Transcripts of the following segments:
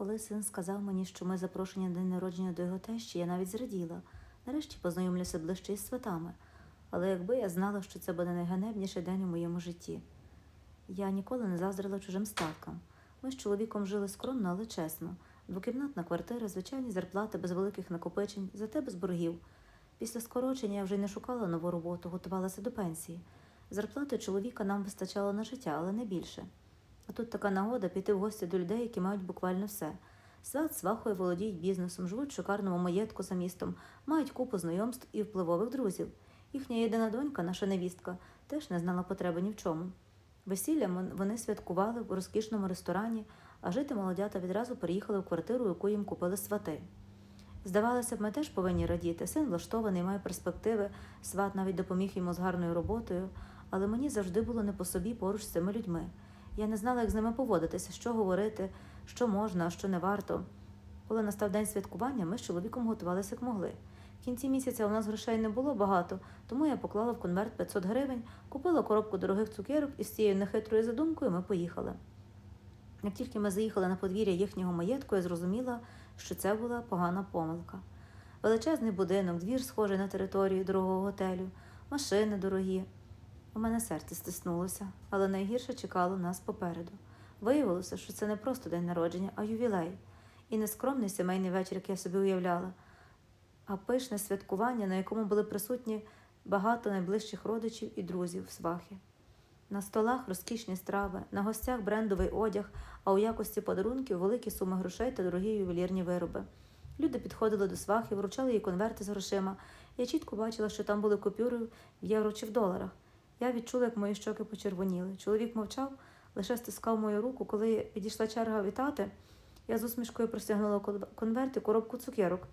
Коли син сказав мені, що ми запрошені на день народження до його тещі, я навіть зраділа. Нарешті познайомлюся ближче із сватами. Але якби я знала, що це буде найганебніший день у моєму житті. Я ніколи не заздрила чужим статкам. Ми з чоловіком жили скромно, але чесно. Двокімнатна квартира, звичайні зарплати без великих накопичень, зате без боргів. Після скорочення я вже й не шукала нову роботу, готувалася до пенсії. Зарплати чоловіка нам вистачало на життя, але не більше. А тут така нагода піти в гості до людей, які мають буквально все. Свят з свахою володіють бізнесом, живуть в шикарному маєтку за містом, мають купу знайомств і впливових друзів. Їхня єдина донька, наша невістка, теж не знала потреби ні в чому. Весілля вони святкували в розкішному ресторані, а жити молодята відразу переїхали в квартиру, яку їм купили свати. Здавалося б, ми теж повинні радіти. Син влаштований, має перспективи, сват навіть допоміг йому з гарною роботою, але мені завжди було не по собі поруч з цими людьми. Я не знала, як з ними поводитися, що говорити, що можна, що не варто. Коли настав день святкування, ми з чоловіком готувалися як могли. В кінці місяця у нас грошей не було багато, тому я поклала в конверт 500 гривень, купила коробку дорогих цукерок і з цією нехитрою задумкою ми поїхали. Як тільки ми заїхали на подвір'я їхнього маєтку, я зрозуміла, що це була погана помилка. Величезний будинок, двір схожий на територію дорогого готелю, машини дорогі. У мене серце стиснулося, але найгірше чекало нас попереду. Виявилося, що це не просто день народження, а ювілей, і не скромний сімейний вечір, як я собі уявляла, а пишне святкування, на якому були присутні багато найближчих родичів і друзів свахи. На столах розкішні страви, на гостях брендовий одяг, а у якості подарунків великі суми грошей та дорогі ювелірні вироби. Люди підходили до свахи, вручали їй конверти з грошима. Я чітко бачила, що там були купюри в євро чи в доларах. Я відчула, як мої щоки почервоніли. Чоловік мовчав, лише стискав мою руку. Коли підійшла черга вітати, я з усмішкою простягнула конверт і коробку цукерок,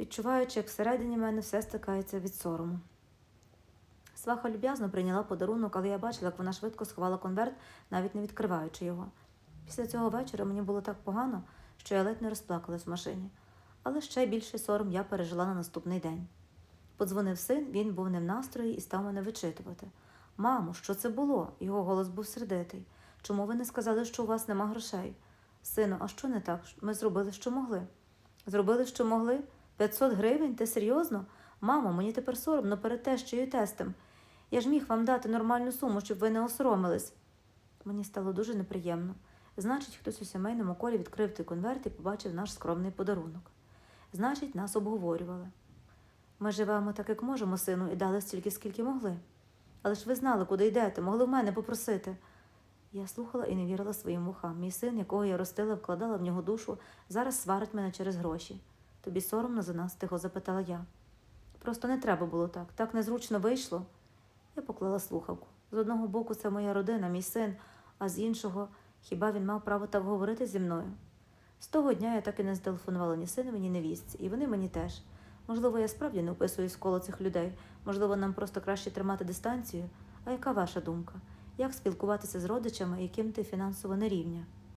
відчуваючи, як всередині мене все стикається від сорому. Сваха люб'язно прийняла подарунок, але я бачила, як вона швидко сховала конверт, навіть не відкриваючи його. Після цього вечора мені було так погано, що я ледь не розплакалась в машині. Але ще більший сором я пережила на наступний день. Подзвонив син, він був не в настрої і став мене вичитувати. Мамо, що це було? Його голос був сердитий. Чому ви не сказали, що у вас нема грошей? Сину, а що не так? Ми зробили, що могли. Зробили, що могли? 500 гривень? Ти серйозно? Мамо, мені тепер соромно перед тещею і тестем. Я ж міг вам дати нормальну суму, щоб ви не осоромились. Мені стало дуже неприємно. Значить, хтось у сімейному колі відкрив той конверт і побачив наш скромний подарунок. Значить, нас обговорювали. Ми живемо так, як можемо, сину, і дали стільки, скільки могли. Але ж ви знали, куди йдете, могли в мене попросити. Я слухала і не вірила своїм вухам. Мій син, якого я ростила, вкладала в нього душу, зараз сварить мене через гроші. Тобі соромно за нас? тихо запитала я. Просто не треба було так, так незручно вийшло. Я поклала слухавку. З одного боку, це моя родина, мій син, а з іншого, хіба він мав право так говорити зі мною? З того дня я так і не зателефонувала ні синові, ні невістці, і вони мені теж. Можливо, я справді не вписуюсь в коло цих людей, можливо, нам просто краще тримати дистанцію. А яка ваша думка? Як спілкуватися з родичами, яким ти фінансово не рівня?